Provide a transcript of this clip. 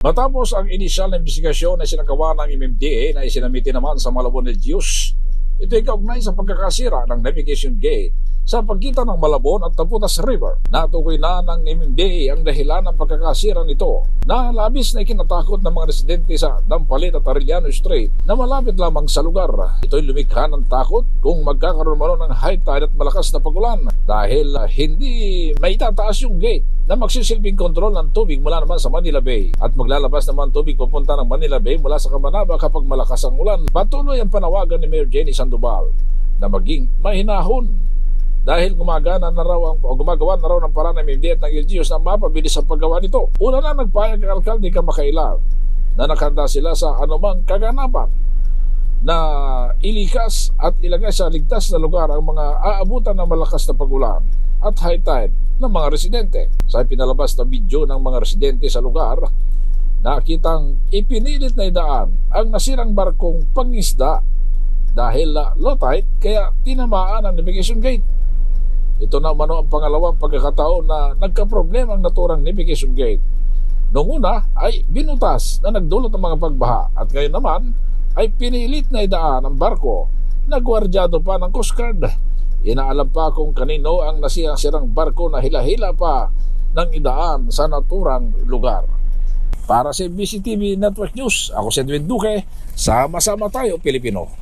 Matapos ang inisyal na investigasyon na sinagawa ng MMDA na isinamiti naman sa Malabon del Dios, ito ay kaugnay sa pagkakasira ng navigation gate sa pagitan ng Malabon at Taputas River. Natukoy na ng MMDA ang dahilan ng pagkakasira nito na labis na ikinatakot ng mga residente sa Dampalit at Arellano Strait na malapit lamang sa lugar. Ito'y lumikha ng takot kung magkakaroon man ng high tide at malakas na pagulan dahil ah, hindi may tataas yung gate na magsisilbing kontrol ng tubig mula naman sa Manila Bay at maglalabas naman tubig papunta ng Manila Bay mula sa Kamanaba kapag malakas ang ulan. Patuloy ang panawagan ni Mayor Jenny Sandoval na maging mahinahon dahil gumagana na raw ang, o gumagawa na raw ng paraan ng MMD at ng LGUs na mapabilis ang paggawa nito. Una na nagpayag ang alkalde kamakailan na nakanda sila sa anumang kaganapan na ilikas at ilagay sa ligtas na lugar ang mga aabutan ng malakas na pagulan at high tide ng mga residente. Sa pinalabas na video ng mga residente sa lugar, nakitang ipinilit na idaan ang nasirang barkong pangisda dahil low tide kaya tinamaan ang navigation gate. Ito na umano ang pangalawang pagkakataon na nagka-problema ang naturang navigation gate. Noong una ay binutas na nagdulot ng mga pagbaha at ngayon naman ay pinilit na idaan ang barko na gwardyado pa ng Coast Guard. Inaalam pa kung kanino ang nasirang barko na hila-hila pa ng idaan sa naturang lugar. Para sa BCTV Network News, ako si Edwin Duque, sama-sama tayo Pilipino.